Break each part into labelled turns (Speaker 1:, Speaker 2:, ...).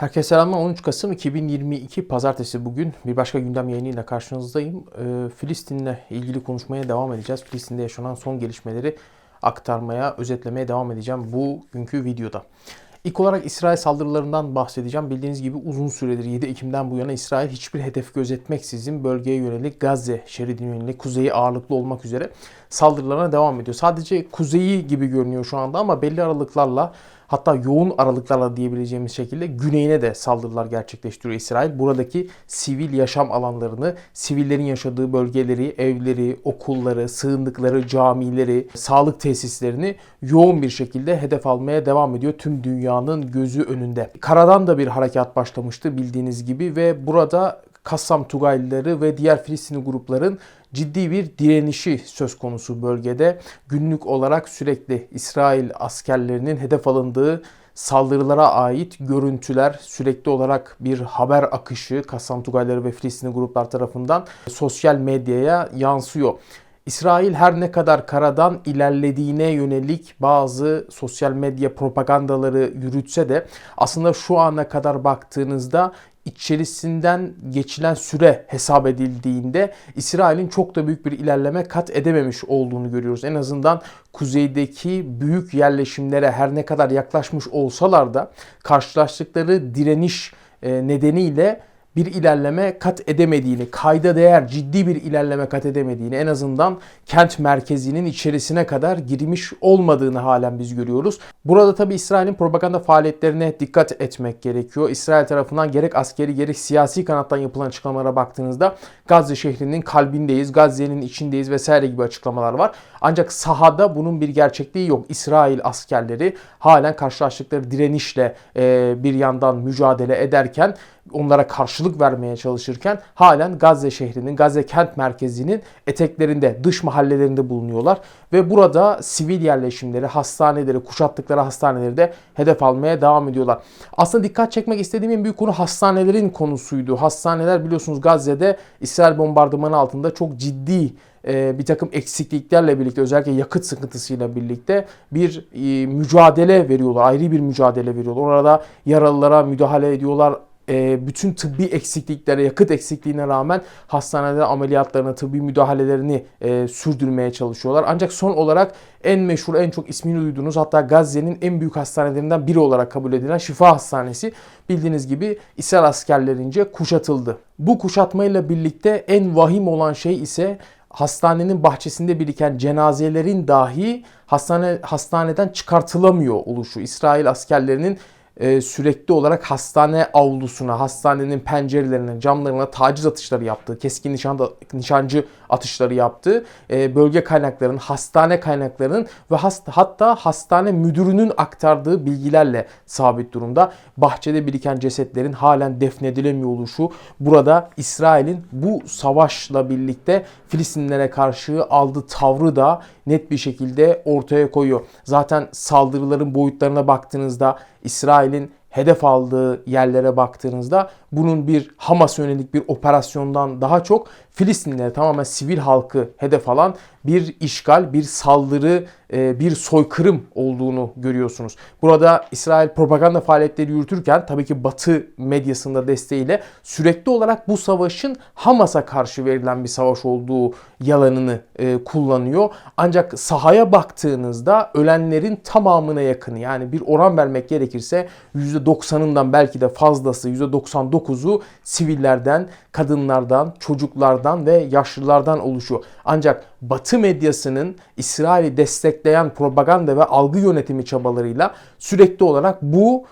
Speaker 1: Herkese selamlar. 13 Kasım 2022 Pazartesi bugün bir başka gündem yayınıyla karşınızdayım. Ee, Filistin'le ilgili konuşmaya devam edeceğiz. Filistin'de yaşanan son gelişmeleri aktarmaya, özetlemeye devam edeceğim bugünkü videoda. İlk olarak İsrail saldırılarından bahsedeceğim. Bildiğiniz gibi uzun süredir 7 Ekim'den bu yana İsrail hiçbir hedef gözetmeksizin bölgeye yönelik Gazze şeridine yönelik kuzeyi ağırlıklı olmak üzere saldırılarına devam ediyor. Sadece kuzeyi gibi görünüyor şu anda ama belli aralıklarla hatta yoğun aralıklarla diyebileceğimiz şekilde güneyine de saldırılar gerçekleştiriyor İsrail. Buradaki sivil yaşam alanlarını, sivillerin yaşadığı bölgeleri, evleri, okulları, sığındıkları, camileri, sağlık tesislerini yoğun bir şekilde hedef almaya devam ediyor tüm dünyanın gözü önünde. Karadan da bir harekat başlamıştı bildiğiniz gibi ve burada Kassam Tugaylıları ve diğer Filistinli grupların ciddi bir direnişi söz konusu bölgede. Günlük olarak sürekli İsrail askerlerinin hedef alındığı saldırılara ait görüntüler sürekli olarak bir haber akışı Kassam Tugayları ve Filistinli gruplar tarafından sosyal medyaya yansıyor. İsrail her ne kadar karadan ilerlediğine yönelik bazı sosyal medya propagandaları yürütse de aslında şu ana kadar baktığınızda içerisinden geçilen süre hesap edildiğinde İsrail'in çok da büyük bir ilerleme kat edememiş olduğunu görüyoruz. En azından kuzeydeki büyük yerleşimlere her ne kadar yaklaşmış olsalar da karşılaştıkları direniş e, nedeniyle bir ilerleme kat edemediğini, kayda değer ciddi bir ilerleme kat edemediğini, en azından kent merkezinin içerisine kadar girmiş olmadığını halen biz görüyoruz. Burada tabi İsrail'in propaganda faaliyetlerine dikkat etmek gerekiyor. İsrail tarafından gerek askeri gerek siyasi kanattan yapılan açıklamalara baktığınızda Gazze şehrinin kalbindeyiz, Gazze'nin içindeyiz vesaire gibi açıklamalar var. Ancak sahada bunun bir gerçekliği yok. İsrail askerleri halen karşılaştıkları direnişle bir yandan mücadele ederken onlara karşılık vermeye çalışırken halen Gazze şehrinin, Gazze kent merkezinin eteklerinde, dış mahallelerinde bulunuyorlar. Ve burada sivil yerleşimleri, hastaneleri, kuşattıkları hastaneleri de hedef almaya devam ediyorlar. Aslında dikkat çekmek istediğim en büyük konu hastanelerin konusuydu. Hastaneler biliyorsunuz Gazze'de İsrail bombardımanı altında çok ciddi e, bir takım eksikliklerle birlikte özellikle yakıt sıkıntısıyla birlikte bir e, mücadele veriyorlar. Ayrı bir mücadele veriyorlar. Orada yaralılara müdahale ediyorlar e, bütün tıbbi eksikliklere, yakıt eksikliğine rağmen hastanede ameliyatlarını, tıbbi müdahalelerini e, sürdürmeye çalışıyorlar. Ancak son olarak en meşhur, en çok ismini duyduğunuz hatta Gazze'nin en büyük hastanelerinden biri olarak kabul edilen Şifa Hastanesi bildiğiniz gibi İsrail askerlerince kuşatıldı. Bu kuşatmayla birlikte en vahim olan şey ise hastanenin bahçesinde biriken cenazelerin dahi hastane hastaneden çıkartılamıyor oluşu. İsrail askerlerinin e, sürekli olarak hastane avlusuna, hastanenin pencerelerine, camlarına taciz atışları yaptığı, keskin nişan, nişancı atışları yaptığı, e, bölge kaynaklarının, hastane kaynaklarının ve hasta, hatta hastane müdürünün aktardığı bilgilerle sabit durumda. Bahçede biriken cesetlerin halen defnedilemiyor oluşu burada İsrail'in bu savaşla birlikte Filistinlere karşı aldığı tavrı da net bir şekilde ortaya koyuyor. Zaten saldırıların boyutlarına baktığınızda İsrail'in hedef aldığı yerlere baktığınızda bunun bir Hamas yönelik bir operasyondan daha çok Filistinlere tamamen sivil halkı hedef alan bir işgal, bir saldırı, bir soykırım olduğunu görüyorsunuz. Burada İsrail propaganda faaliyetleri yürütürken tabii ki Batı medyasında desteğiyle sürekli olarak bu savaşın Hamas'a karşı verilen bir savaş olduğu yalanını e, kullanıyor. Ancak sahaya baktığınızda ölenlerin tamamına yakını yani bir oran vermek gerekirse %90'ından belki de fazlası %99'u sivillerden, kadınlardan, çocuklardan ve yaşlılardan oluşuyor. Ancak Batı medyasının İsrail'i destekleyen propaganda ve algı yönetimi çabalarıyla sürekli olarak bu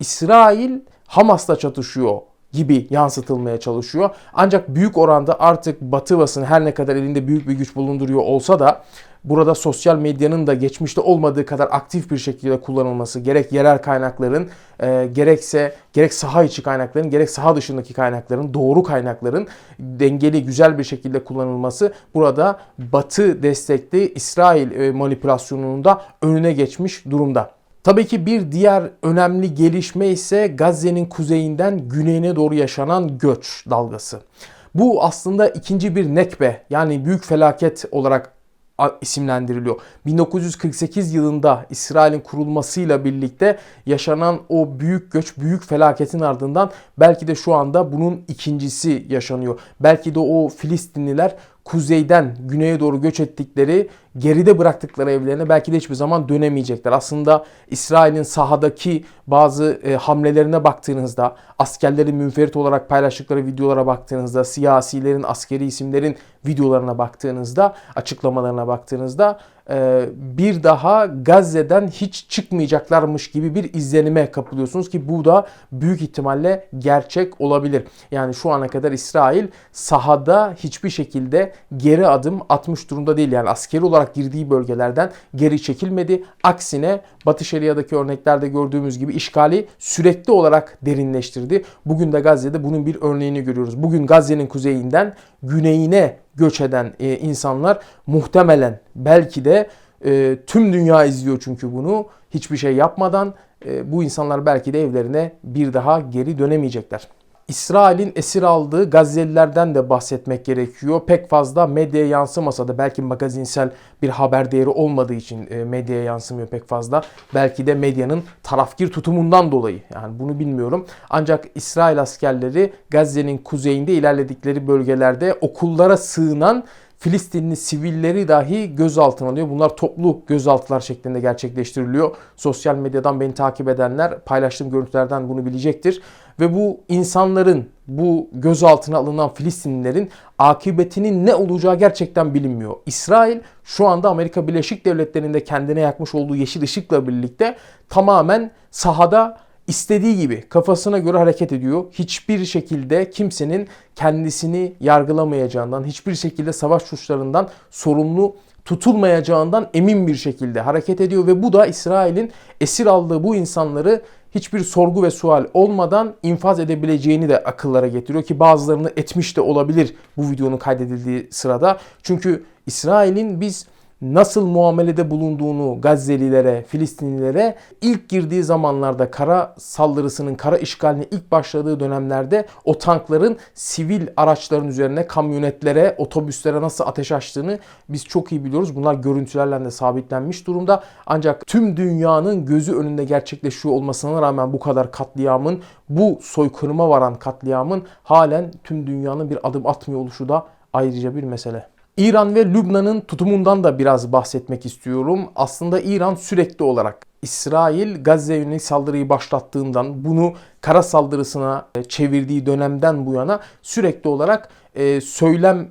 Speaker 1: İsrail Hamas'la çatışıyor gibi yansıtılmaya çalışıyor. Ancak büyük oranda artık Batı basını her ne kadar elinde büyük bir güç bulunduruyor olsa da burada sosyal medyanın da geçmişte olmadığı kadar aktif bir şekilde kullanılması gerek yerel kaynakların e, gerekse gerek saha içi kaynakların gerek saha dışındaki kaynakların doğru kaynakların dengeli güzel bir şekilde kullanılması burada Batı destekli İsrail e, manipülasyonunun da önüne geçmiş durumda. Tabii ki bir diğer önemli gelişme ise Gazze'nin kuzeyinden güneyine doğru yaşanan göç dalgası. Bu aslında ikinci bir nekbe yani büyük felaket olarak isimlendiriliyor. 1948 yılında İsrail'in kurulmasıyla birlikte yaşanan o büyük göç, büyük felaketin ardından belki de şu anda bunun ikincisi yaşanıyor. Belki de o Filistinliler kuzeyden güneye doğru göç ettikleri, geride bıraktıkları evlerine belki de hiçbir zaman dönemeyecekler. Aslında İsrail'in sahadaki bazı e, hamlelerine baktığınızda, askerlerin münferit olarak paylaştıkları videolara baktığınızda, siyasilerin, askeri isimlerin videolarına baktığınızda, açıklamalarına baktığınızda bir daha Gazze'den hiç çıkmayacaklarmış gibi bir izlenime kapılıyorsunuz ki bu da büyük ihtimalle gerçek olabilir. Yani şu ana kadar İsrail sahada hiçbir şekilde geri adım atmış durumda değil. Yani askeri olarak girdiği bölgelerden geri çekilmedi. Aksine Batı Şeria'daki örneklerde gördüğümüz gibi işgali sürekli olarak derinleştirdi. Bugün de Gazze'de bunun bir örneğini görüyoruz. Bugün Gazze'nin kuzeyinden güneyine göç eden e, insanlar muhtemelen belki de e, tüm dünya izliyor çünkü bunu hiçbir şey yapmadan e, bu insanlar belki de evlerine bir daha geri dönemeyecekler. İsrail'in esir aldığı Gazze'lilerden de bahsetmek gerekiyor. Pek fazla medyaya yansımasa da belki magazinsel bir haber değeri olmadığı için e, medyaya yansımıyor pek fazla. Belki de medyanın tarafgir tutumundan dolayı. Yani bunu bilmiyorum. Ancak İsrail askerleri Gazze'nin kuzeyinde ilerledikleri bölgelerde okullara sığınan Filistinli sivilleri dahi gözaltına alıyor. Bunlar toplu gözaltılar şeklinde gerçekleştiriliyor. Sosyal medyadan beni takip edenler paylaştığım görüntülerden bunu bilecektir. Ve bu insanların, bu gözaltına alınan Filistinlilerin akıbetinin ne olacağı gerçekten bilinmiyor. İsrail şu anda Amerika Birleşik Devletleri'nde kendine yakmış olduğu yeşil ışıkla birlikte tamamen sahada istediği gibi kafasına göre hareket ediyor. Hiçbir şekilde kimsenin kendisini yargılamayacağından, hiçbir şekilde savaş suçlarından sorumlu tutulmayacağından emin bir şekilde hareket ediyor ve bu da İsrail'in esir aldığı bu insanları hiçbir sorgu ve sual olmadan infaz edebileceğini de akıllara getiriyor ki bazılarını etmiş de olabilir bu videonun kaydedildiği sırada. Çünkü İsrail'in biz nasıl muamelede bulunduğunu Gazzelilere, Filistinlilere ilk girdiği zamanlarda kara saldırısının, kara işgaline ilk başladığı dönemlerde o tankların sivil araçların üzerine, kamyonetlere, otobüslere nasıl ateş açtığını biz çok iyi biliyoruz. Bunlar görüntülerle de sabitlenmiş durumda. Ancak tüm dünyanın gözü önünde gerçekleşiyor olmasına rağmen bu kadar katliamın, bu soykırıma varan katliamın halen tüm dünyanın bir adım atmıyor oluşu da ayrıca bir mesele. İran ve Lübnan'ın tutumundan da biraz bahsetmek istiyorum. Aslında İran sürekli olarak İsrail Gazze yönelik saldırıyı başlattığından bunu kara saldırısına çevirdiği dönemden bu yana sürekli olarak e, söylem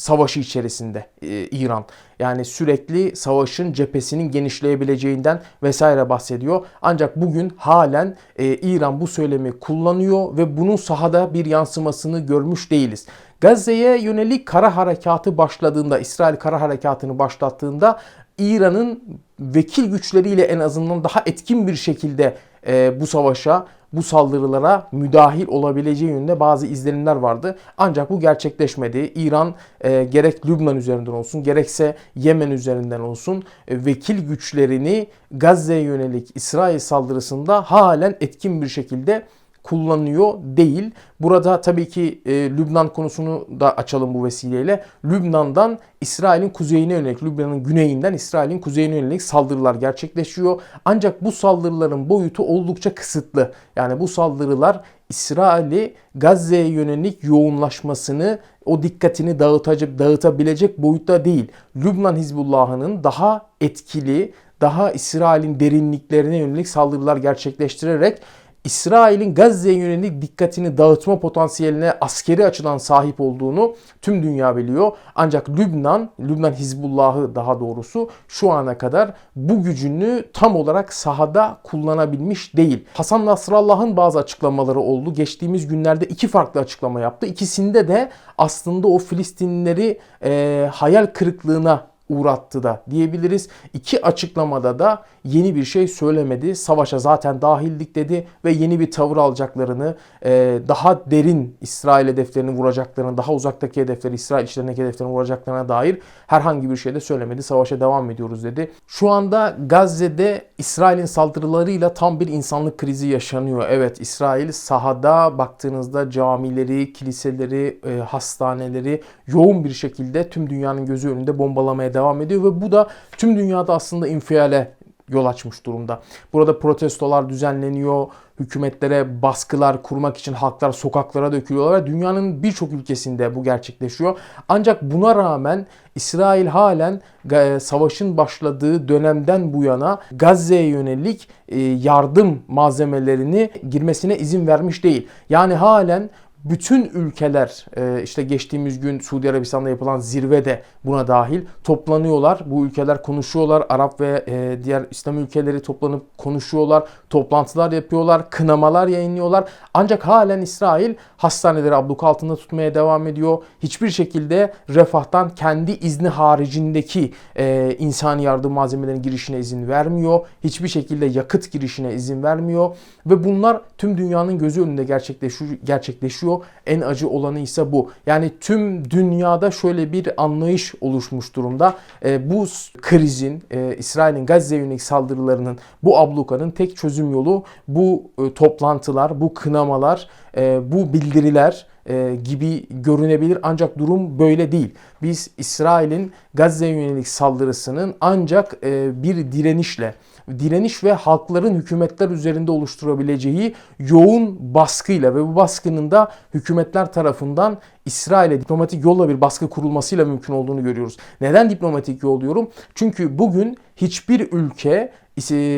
Speaker 1: savaşı içerisinde e, İran. Yani sürekli savaşın cephesinin genişleyebileceğinden vesaire bahsediyor. Ancak bugün halen e, İran bu söylemi kullanıyor ve bunun sahada bir yansımasını görmüş değiliz. Gazze'ye yönelik kara harekatı başladığında, İsrail kara harekatını başlattığında İran'ın vekil güçleriyle en azından daha etkin bir şekilde e, bu savaşa, bu saldırılara müdahil olabileceği yönünde bazı izlenimler vardı. Ancak bu gerçekleşmedi. İran e, gerek Lübnan üzerinden olsun gerekse Yemen üzerinden olsun e, vekil güçlerini Gazze'ye yönelik İsrail saldırısında halen etkin bir şekilde kullanıyor değil. Burada tabii ki e, Lübnan konusunu da açalım bu vesileyle. Lübnan'dan İsrail'in kuzeyine yönelik, Lübnan'ın güneyinden İsrail'in kuzeyine yönelik saldırılar gerçekleşiyor. Ancak bu saldırıların boyutu oldukça kısıtlı. Yani bu saldırılar İsrail'i Gazze'ye yönelik yoğunlaşmasını, o dikkatini dağıtacak, dağıtabilecek boyutta değil. Lübnan Hizbullah'ının daha etkili, daha İsrail'in derinliklerine yönelik saldırılar gerçekleştirerek İsrail'in Gazze'ye yönelik dikkatini dağıtma potansiyeline askeri açıdan sahip olduğunu tüm dünya biliyor. Ancak Lübnan, Lübnan Hizbullah'ı daha doğrusu şu ana kadar bu gücünü tam olarak sahada kullanabilmiş değil. Hasan Nasrallah'ın bazı açıklamaları oldu. Geçtiğimiz günlerde iki farklı açıklama yaptı. İkisinde de aslında o Filistinlileri e, hayal kırıklığına uğrattı da diyebiliriz. İki açıklamada da yeni bir şey söylemedi. Savaşa zaten dahildik dedi ve yeni bir tavır alacaklarını, e, daha derin İsrail hedeflerini vuracaklarını, daha uzaktaki hedefleri, İsrail içlerindeki hedeflerini vuracaklarına dair herhangi bir şey de söylemedi. Savaşa devam ediyoruz dedi. Şu anda Gazze'de İsrail'in saldırılarıyla tam bir insanlık krizi yaşanıyor. Evet İsrail sahada baktığınızda camileri, kiliseleri, e, hastaneleri yoğun bir şekilde tüm dünyanın gözü önünde bombalamaya devam devam ediyor ve bu da tüm dünyada aslında infiale yol açmış durumda. Burada protestolar düzenleniyor, hükümetlere baskılar kurmak için halklar sokaklara dökülüyorlar ve dünyanın birçok ülkesinde bu gerçekleşiyor. Ancak buna rağmen İsrail halen e, savaşın başladığı dönemden bu yana Gazze'ye yönelik e, yardım malzemelerini girmesine izin vermiş değil. Yani halen bütün ülkeler e, işte geçtiğimiz gün Suudi Arabistan'da yapılan zirvede buna dahil toplanıyorlar. Bu ülkeler konuşuyorlar. Arap ve e, diğer İslam ülkeleri toplanıp konuşuyorlar. Toplantılar yapıyorlar. Kınamalar yayınlıyorlar. Ancak halen İsrail hastaneleri abluk altında tutmaya devam ediyor. Hiçbir şekilde refahtan kendi izni haricindeki e, insani yardım malzemelerinin girişine izin vermiyor. Hiçbir şekilde yakıt girişine izin vermiyor. Ve bunlar tüm dünyanın gözü önünde gerçekleşiyor. gerçekleşiyor yaşıyor. En acı olanı ise bu. Yani tüm dünyada şöyle bir anlayış oluşmuş durumda. E, bu krizin, e, İsrail'in Gazze'ye yönelik saldırılarının, bu ablukanın tek çözüm yolu bu e, toplantılar, bu kınamalar, e, bu bildiriler e, gibi görünebilir ancak durum böyle değil. Biz İsrail'in Gazze'ye yönelik saldırısının ancak e, bir direnişle direniş ve halkların hükümetler üzerinde oluşturabileceği yoğun baskıyla ve bu baskının da hükümetler tarafından İsrail'e diplomatik yolla bir baskı kurulmasıyla mümkün olduğunu görüyoruz. Neden diplomatik yol diyorum? Çünkü bugün hiçbir ülke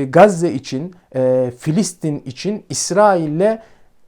Speaker 1: Gazze için, e, Filistin için İsrail'le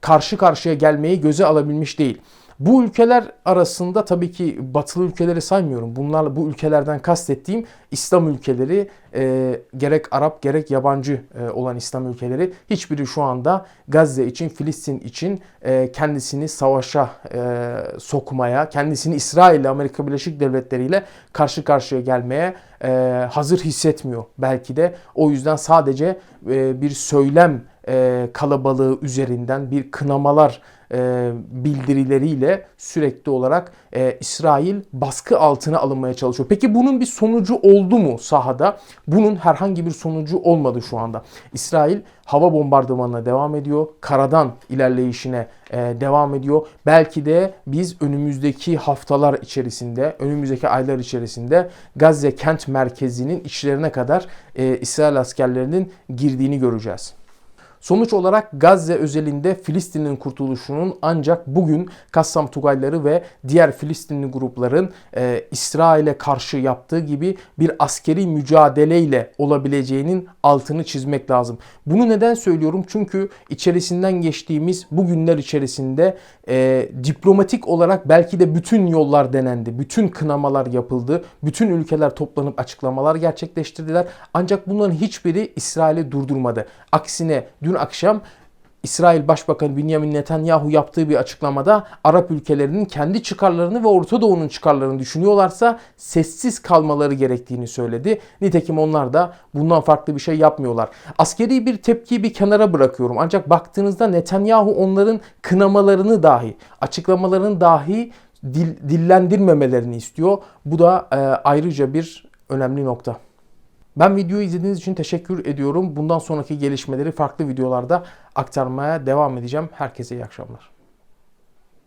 Speaker 1: karşı karşıya gelmeyi göze alabilmiş değil. Bu ülkeler arasında tabii ki batılı ülkeleri saymıyorum. Bunlarla bu ülkelerden kastettiğim İslam ülkeleri e, gerek Arap gerek yabancı e, olan İslam ülkeleri hiçbiri şu anda Gazze için Filistin için e, kendisini savaşa e, sokmaya, kendisini İsrail ile Amerika Birleşik Devletleri ile karşı karşıya gelmeye e, hazır hissetmiyor. Belki de o yüzden sadece e, bir söylem e, kalabalığı üzerinden bir kınamalar e, bildirileriyle sürekli olarak e, İsrail baskı altına alınmaya çalışıyor. Peki bunun bir sonucu oldu mu sahada? Bunun herhangi bir sonucu olmadı şu anda. İsrail hava bombardımanına devam ediyor. Karadan ilerleyişine e, devam ediyor. Belki de biz önümüzdeki haftalar içerisinde, önümüzdeki aylar içerisinde Gazze kent merkezinin içlerine kadar İsrail askerlerinin girdiğini göreceğiz. Sonuç olarak Gazze özelinde Filistin'in kurtuluşunun ancak bugün Kassam Tugayları ve diğer Filistinli grupların e, İsrail'e karşı yaptığı gibi bir askeri mücadeleyle olabileceğinin altını çizmek lazım. Bunu neden söylüyorum? Çünkü içerisinden geçtiğimiz bu günler içerisinde e, diplomatik olarak belki de bütün yollar denendi. Bütün kınamalar yapıldı. Bütün ülkeler toplanıp açıklamalar gerçekleştirdiler. Ancak bunların hiçbiri İsrail'i durdurmadı. Aksine dün akşam İsrail Başbakanı Benjamin Netanyahu yaptığı bir açıklamada Arap ülkelerinin kendi çıkarlarını ve Orta Doğu'nun çıkarlarını düşünüyorlarsa sessiz kalmaları gerektiğini söyledi. Nitekim onlar da bundan farklı bir şey yapmıyorlar. Askeri bir tepkiyi bir kenara bırakıyorum. Ancak baktığınızda Netanyahu onların kınamalarını dahi, açıklamalarını dahi dil, dillendirmemelerini istiyor. Bu da e, ayrıca bir önemli nokta. Ben videoyu izlediğiniz için teşekkür ediyorum. Bundan sonraki gelişmeleri farklı videolarda aktarmaya devam edeceğim. Herkese iyi akşamlar.